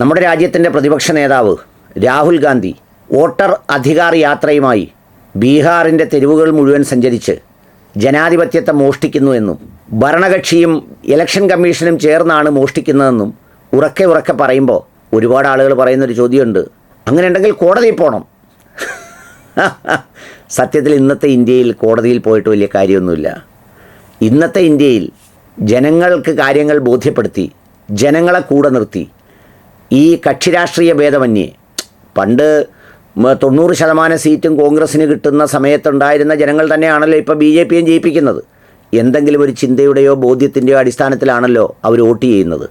നമ്മുടെ രാജ്യത്തിന്റെ പ്രതിപക്ഷ നേതാവ് രാഹുൽ ഗാന്ധി വോട്ടർ അധികാർ യാത്രയുമായി ബീഹാറിന്റെ തെരുവുകൾ മുഴുവൻ സഞ്ചരിച്ച് ജനാധിപത്യത്തെ മോഷ്ടിക്കുന്നു എന്നും ഭരണകക്ഷിയും ഇലക്ഷൻ കമ്മീഷനും ചേർന്നാണ് മോഷ്ടിക്കുന്നതെന്നും ഉറക്കെ ഉറക്കെ പറയുമ്പോൾ ഒരുപാട് ആളുകൾ പറയുന്നൊരു ചോദ്യമുണ്ട്. അങ്ങനെ ഉണ്ടെങ്കിൽ കോടതിയിൽ പോകണം സത്യത്തിൽ ഇന്നത്തെ ഇന്ത്യയിൽ കോടതിയിൽ പോയിട്ട് വലിയ കാര്യമൊന്നുമില്ല. ഇന്നത്തെ ഇന്ത്യയിൽ ജനങ്ങൾക്ക് കാര്യങ്ങൾ ബോധ്യപ്പെടുത്തി ജനങ്ങളെ കൂടെ നിർത്തി ഈ കക്ഷിരാഷ്ട്രീയ ഭേദമന്യേ. പണ്ട് തൊണ്ണൂറ് ശതമാനം സീറ്റും കോൺഗ്രസ്സിന് കിട്ടുന്ന സമയത്തുണ്ടായിരുന്ന ജനങ്ങൾ തന്നെയാണല്ലോ ഇപ്പോൾ ബി ജെ പിയും ജയിപ്പിക്കുന്നത്. എന്തെങ്കിലും ഒരു ചിന്തയുടെയോ ബോധ്യത്തിന്റെയോ അടിസ്ഥാനത്തിലാണല്ലോ അവർ വോട്ട് ചെയ്യുന്നത്.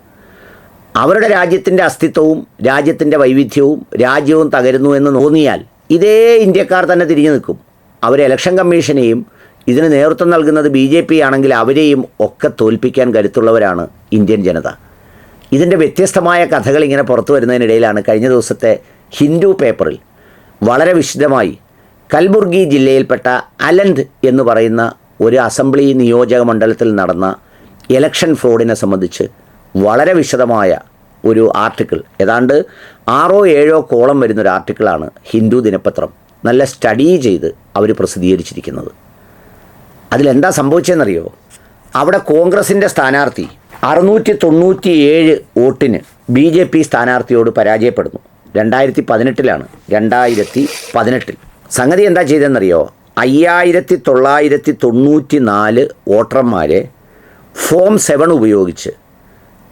അവരുടെ രാജ്യത്തിന്റെ അസ്തിത്വവും രാജ്യത്തിന്റെ വൈവിധ്യവും രാജ്യവും തകരുന്നു എന്ന് തോന്നിയാൽ ഇതേ ഇന്ത്യക്കാർ തന്നെ തിരിഞ്ഞു നിൽക്കും. അവർ ഇലക്ഷൻ കമ്മീഷനെയും ഇതിന് നേതൃത്വം നൽകുന്നത് ബി ജെ പി ആണെങ്കിൽ അവരെയും ഒക്കെ തോൽപ്പിക്കാൻ കരുത്തുള്ളവരാണ് ഇന്ത്യൻ ജനത. ഇതിന്റെ വ്യത്യസ്തമായ കഥകൾ ഇങ്ങനെ പുറത്തു വരുന്നതിനിടയിലാണ് കഴിഞ്ഞ ദിവസത്തെ ഹിന്ദു പേപ്പറിൽ വളരെ വിശദമായി കൽബുർഗി ജില്ലയിൽപ്പെട്ട അലന്ത് എന്ന് പറയുന്ന ഒരു അസംബ്ലി നിയോജക മണ്ഡലത്തിൽ നടന്ന ഇലക്ഷൻ ഫ്രോഡിനെ സംബന്ധിച്ച് വളരെ വിശദമായ ഒരു ആർട്ടിക്കിൾ ഏതാണ്ട് ആറോ ഏഴോ കോളം വരുന്നൊരു ആർട്ടിക്കിളാണ് ഹിന്ദു ദിനപത്രം. നല്ല സ്റ്റഡി ചെയ്ത് അവർ പ്രസിദ്ധീകരിച്ചിരിക്കുന്നത്. അതിലെന്താ സംഭവിച്ചതെന്നറിയോ? അവിടെ കോൺഗ്രസിന്റെ സ്ഥാനാർത്ഥി അറുന്നൂറ്റി തൊണ്ണൂറ്റി ഏഴ് വോട്ടിന് ബി ജെ പി സ്ഥാനാർത്ഥിയോട് പരാജയപ്പെടുന്നു. രണ്ടായിരത്തി പതിനെട്ടിലാണ് രണ്ടായിരത്തി പതിനെട്ടിൽ സംഗതി എന്താ ചെയ്തതെന്നറിയോ? അയ്യായിരത്തി തൊള്ളായിരത്തി തൊണ്ണൂറ്റി നാല് വോട്ടർമാരെ ഫോം സെവൻ ഉപയോഗിച്ച്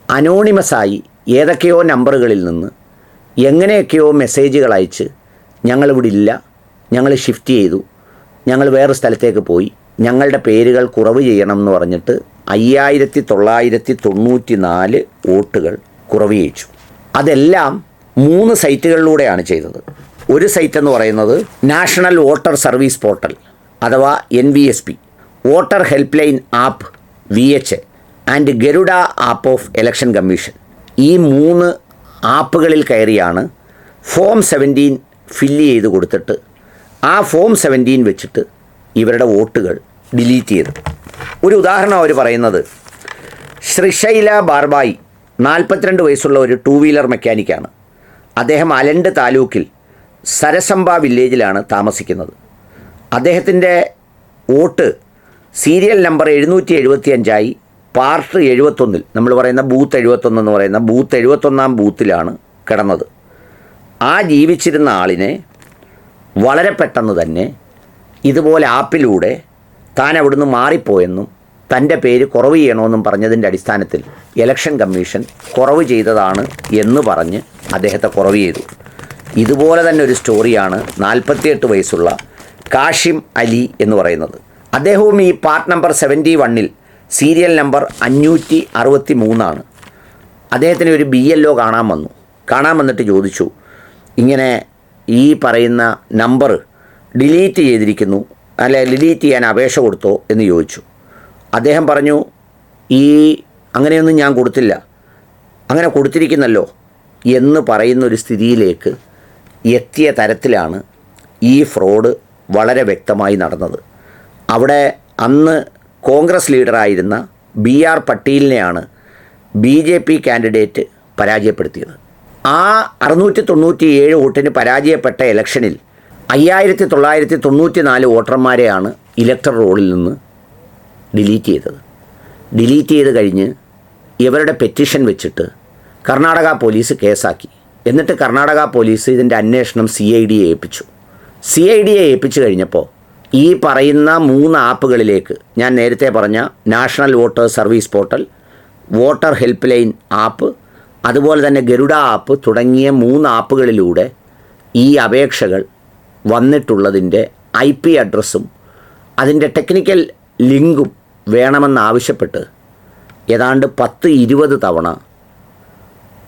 അനോണിമസായി ഏതൊക്കെയോ നമ്പറുകളിൽ നിന്ന് എങ്ങനെയൊക്കെയോ മെസ്സേജുകൾ അയച്ച് ഞങ്ങളിവിടെ ഇല്ല ഞങ്ങൾ ഷിഫ്റ്റ് ചെയ്തു ഞങ്ങൾ വേറെ സ്ഥലത്തേക്ക് പോയി ഞങ്ങളുടെ പേരുകൾ കുറവ് ചെയ്യണം എന്ന് പറഞ്ഞിട്ട് അയ്യായിരത്തി തൊള്ളായിരത്തി തൊണ്ണൂറ്റി നാല് വോട്ടുകൾ കുറവ് ചെയ്യിച്ചു അതെല്ലാം മൂന്ന് സൈറ്റുകളിലൂടെയാണ് ചെയ്തത്. ഒരു സൈറ്റ് എന്ന് പറയുന്നത് നാഷണൽ വോട്ടർ സർവീസ് പോർട്ടൽ അഥവാ N V S P voter help line app V H and Garuda app of election commission. ഈ മൂന്ന് ആപ്പുകളിൽ കയറിയാണ് ഫോം സെവന്റീൻ ഫില്ല് ചെയ്ത് കൊടുത്തിട്ട് ആ ഫോം സെവന്റീൻ വെച്ചിട്ട് ഇവരുടെ വോട്ടുകൾ ഡിലീറ്റ് ചെയ്തു ഒരു ഉദാഹരണം അവർ പറയുന്നത്. ശ്രീശൈല ബാർബായി നാൽപ്പത്തിരണ്ട് വയസ്സുള്ള ഒരു ടൂ വീലർ മെക്കാനിക്കാണ്. അദ്ദേഹം അലണ്ട് താലൂക്കിൽ സരസംബ വില്ലേജിലാണ് താമസിക്കുന്നത്. അദ്ദേഹത്തിന്റെ വോട്ട് സീരിയൽ നമ്പർ എഴുന്നൂറ്റി എഴുപത്തി അഞ്ചായി പാർട്ട് എഴുപത്തൊന്നിൽ നമ്മൾ പറയുന്ന ബൂത്ത് എഴുപത്തൊന്ന് എന്ന് പറയുന്ന ബൂത്ത് എഴുപത്തൊന്നാം ബൂത്തിലാണ് കിടന്നത്. ആ ജീവിച്ചിരുന്ന ആളിനെ വളരെ പെട്ടെന്ന് തന്നെ ഇതുപോലെ ആപ്പിലൂടെ താൻ അവിടുന്ന് മാറിപ്പോയെന്നും തന്റെ പേര് കുറവ് ചെയ്യണമെന്നും പറഞ്ഞതിന്റെ അടിസ്ഥാനത്തിൽ ഇലക്ഷൻ കമ്മീഷൻ കുറവ് ചെയ്തതാണ് എന്ന് പറഞ്ഞ് അദ്ദേഹത്തെ കുറവ് ചെയ്തു. ഇതുപോലെ തന്നെ ഒരു സ്റ്റോറിയാണ് നാൽപ്പത്തിയെട്ട് വയസ്സുള്ള കാഷിം അലി എന്ന് പറയുന്നത്. അദ്ദേഹവും ഈ പാർട്ട് നമ്പർ സെവന്റി വണ്ണിൽ സീരിയൽ നമ്പർ അഞ്ഞൂറ്റി അറുപത്തി മൂന്നാണ് അദ്ദേഹത്തിന് ഒരു ബി എൽ ഒ കാണാൻ വന്നു. കാണാൻ വന്നിട്ട് ചോദിച്ചു ഇങ്ങനെ ഈ പറയുന്ന നമ്പർ ഡിലീറ്റ് ചെയ്തിരിക്കുന്നു. അല്ലെ ഡിലീറ്റ് ചെയ്യാൻ അപേക്ഷ കൊടുത്തോ എന്ന് ചോദിച്ചു. അദ്ദേഹം പറഞ്ഞു ഈ അങ്ങനെയൊന്നും ഞാൻ കൊടുത്തില്ല. അങ്ങനെ കൊടുത്തിരിക്കുന്നല്ലോ എന്ന് പറയുന്ന ഒരു സ്ഥിതിയിലേക്ക് എത്തിയ തരത്തിലാണ് ഈ ഫ്രോഡ് വളരെ വ്യക്തമായി നടന്നത്. അവിടെ അന്ന് കോൺഗ്രസ് ലീഡറായിരുന്ന ബി ആർ പട്ടീലിനെയാണ് ബി ജെ പി കാൻഡിഡേറ്റ് പരാജയപ്പെടുത്തിയത്. ആ അറുന്നൂറ്റി തൊണ്ണൂറ്റി ഏഴ് വോട്ടിന് പരാജയപ്പെട്ട ഇലക്ഷനിൽ അയ്യായിരത്തി തൊള്ളായിരത്തി തൊണ്ണൂറ്റി നാല് വോട്ടർമാരെയാണ് ഇലക്ടർ റോളിൽ നിന്ന് ഡിലീറ്റ് ചെയ്തത്. ഡിലീറ്റ് ചെയ്ത് കഴിഞ്ഞ് ഇവരുടെ പെറ്റീഷൻ വെച്ചിട്ട് കർണാടക പോലീസ് കേസാക്കി. എന്നിട്ട് കർണാടക പോലീസ് ഇതിന്റെ അന്വേഷണം സി ഐ ഡിയെ ഏൽപ്പിച്ചു. സി ഐ ഡിയെ ഏൽപ്പിച്ചു കഴിഞ്ഞപ്പോൾ ഈ പറയുന്ന മൂന്ന് ആപ്പുകളിലേക്ക് ഞാൻ നേരത്തെ പറഞ്ഞ national voter service portal voter help line app അതുപോലെ തന്നെ ഗരുഡ ആപ്പ് തുടങ്ങിയ മൂന്ന് ആപ്പുകളിലൂടെ ഈ അപേക്ഷകൾ വന്നിട്ടുള്ളതിന്റെ ഐ പി അഡ്രസ്സും അതിന്റെ ടെക്നിക്കൽ ലിങ്കും വേണമെന്നാവശ്യപ്പെട്ട് ഏതാണ്ട് പത്ത് ഇരുപത് തവണ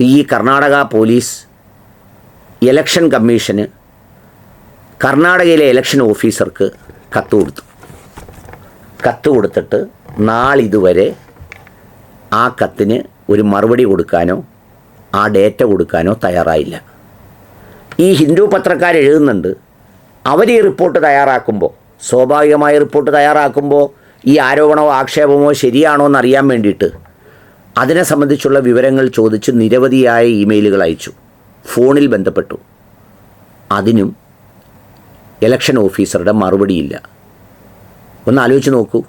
ഈ കർണാടക പോലീസ് ഇലക്ഷൻ കമ്മീഷന് കർണാടകയിലെ ഇലക്ഷൻ ഓഫീസർക്ക് കത്ത് കൊടുത്തു. കത്ത് കൊടുത്തിട്ട് നാളിതുവരെ ആ കത്തിന് ഒരു മറുപടി കൊടുക്കാനോ ആ ഡേറ്റ കൊടുക്കാനോ തയ്യാറായില്ല. ഈ ഹിന്ദു പത്രക്കാർ എഴുതുന്നുണ്ട് അവർ ഈ റിപ്പോർട്ട് തയ്യാറാക്കുമ്പോൾ സ്വാഭാവികമായ റിപ്പോർട്ട് തയ്യാറാക്കുമ്പോൾ ഈ ആരോപണമോ ആക്ഷേപമോ ശരിയാണോ എന്നറിയാൻ വേണ്ടിയിട്ട് അതിനെ സംബന്ധിച്ചുള്ള വിവരങ്ങൾ ചോദിച്ച് നിരവധിയായ ഇമെയിലുകൾ അയച്ചു. ഫോണിൽ ബന്ധപ്പെട്ടു. അതിനും ഇലക്ഷൻ ഓഫീസറുടെ മറുപടിയില്ല. ഒന്ന് ആലോചിച്ച് നോക്കൂ.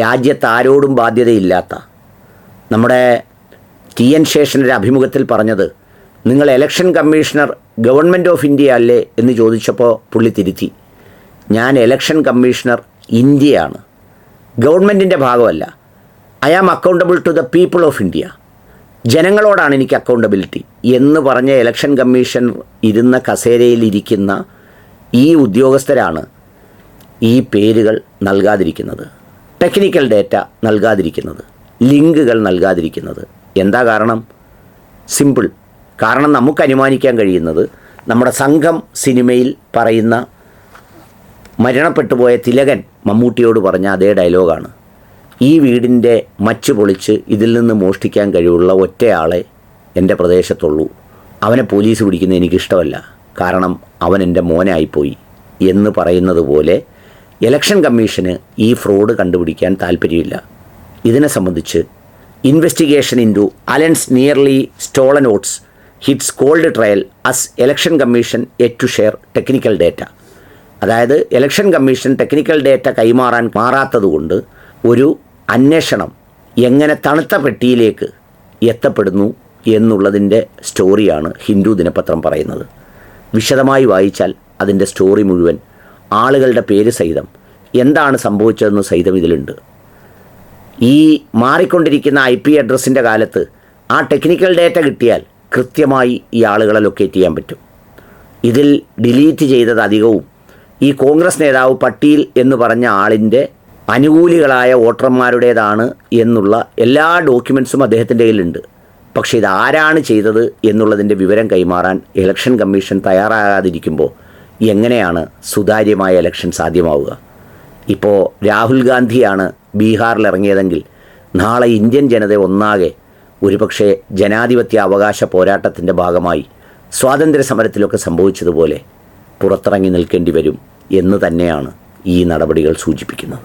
രാജ്യത്ത് ആരോടും ബാധ്യതയില്ലാത്ത നമ്മുടെ ടി എൻ ശേഷന്റെ അഭിമുഖത്തിൽ പറഞ്ഞത് നിങ്ങൾ election commissioner government of India അല്ലേ എന്ന് ചോദിച്ചപ്പോൾ പുള്ളി തിരുത്തി. ഞാൻ എലക്ഷൻ കമ്മീഷണർ ഇന്ത്യയാണ്. ഗവൺമെന്റിന്റെ ഭാഗമല്ല. I am accountable to the people of India ജനങ്ങളോടാണ് എനിക്ക് അക്കൗണ്ടബിലിറ്റി എന്ന് പറഞ്ഞ ഇലക്ഷൻ കമ്മീഷൻ ഇരുന്ന കസേരയിൽ ഇരിക്കുന്ന ഈ ഉദ്യോഗസ്ഥരാണ് ഈ പേരുകൾ നൽകാതിരിക്കുന്നത്. Technical data നൽകാതിരിക്കുന്നത്. ലിങ്കുകൾ നൽകാതിരിക്കുന്നത്. എന്താ കാരണം? സിമ്പിൾ കാരണം നമുക്ക് അനുമാനിക്കാൻ കഴിയുന്നത് നമ്മുടെ സംഘം സിനിമയിൽ പറയുന്ന മരണപ്പെട്ടുപോയ തിലകൻ മമ്മൂട്ടിയോട് പറഞ്ഞ അതേ ഡയലോഗാണ്. ഈ വീടിന്റെ മച്ച് പൊളിച്ച് ഇതിൽ നിന്ന് മോഷ്ടിക്കാൻ കഴിവുള്ള ഒറ്റയാളെ എന്റെ പ്രദേശത്തുള്ളൂ. അവനെ പോലീസ് പിടിക്കുന്നത് എനിക്കിഷ്ടമല്ല. കാരണം അവൻ എന്റെ മോനായിപ്പോയി എന്ന് പറയുന്നത് പോലെ ഇലക്ഷൻ കമ്മീഷന് ഈ ഫ്രോഡ് കണ്ടുപിടിക്കാൻ താല്പര്യമില്ല. ഇതിനെ സംബന്ധിച്ച് investigation into Aland's nearly stolen votes hits cold trail as election commission yet to share technical data അതായത് ഇലക്ഷൻ കമ്മീഷൻ ടെക്നിക്കൽ ഡേറ്റ കൈമാറാൻ മാറാത്തതുകൊണ്ട് ഒരു അന്വേഷണം എങ്ങനെ തണുത്ത പെട്ടിയിലേക്ക് എത്തപ്പെടുന്നു എന്നുള്ളതിന്റെ സ്റ്റോറിയാണ് ഹിന്ദു ദിനപത്രം പറയുന്നത്. വിശദമായി വായിച്ചാൽ അതിന്റെ സ്റ്റോറി മുഴുവൻ ആളുകളുടെ പേര് സഹിതം എന്താണ് സംഭവിച്ചതെന്ന് സഹിതം ഇതിലുണ്ട്. ഈ മാറിക്കൊണ്ടിരിക്കുന്ന ഐ പി അഡ്രസ്സിന്റെ കാലത്ത് ആ ടെക്നിക്കൽ ഡേറ്റ കിട്ടിയാൽ കൃത്യമായി ഈ ആളുകളെ ലൊക്കേറ്റ് ചെയ്യാൻ പറ്റും. ഇതിൽ ഡിലീറ്റ് ചെയ്തത് അധികവും ഈ കോൺഗ്രസ് നേതാവ് പട്ടീൽ എന്ന് പറഞ്ഞ ആളിന്റെ അനുകൂലികളായ വോട്ടർമാരുടേതാണ് എന്നുള്ള എല്ലാ ഡോക്യുമെൻസും അദ്ദേഹത്തിന്റെ കയ്യിലുണ്ട്. പക്ഷേ ഇത് ആരാണ് ചെയ്തത് എന്നുള്ളതിന്റെ വിവരം കൈമാറാൻ ഇലക്ഷൻ കമ്മീഷൻ തയ്യാറാകാതിരിക്കുമ്പോൾ എങ്ങനെയാണ് സുതാര്യമായ ഇലക്ഷൻ സാധ്യമാവുക? ഇപ്പോൾ രാഹുൽ ഗാന്ധിയാണ് ബീഹാറിൽ ഇറങ്ങിയതെങ്കിൽ നാളെ ഇന്ത്യൻ ജനത ഒന്നാകെ ഒരുപക്ഷെ ജനാധിപത്യ അവകാശ പോരാട്ടത്തിന്റെ ഭാഗമായി സ്വാതന്ത്ര്യ സമരത്തിലൊക്കെ സംഭവിച്ചതുപോലെ പുറത്തിറങ്ങി നിൽക്കേണ്ടി വരും എന്ന് തന്നെയാണ് ഈ നടപടികൾ സൂചിപ്പിക്കുന്നത്.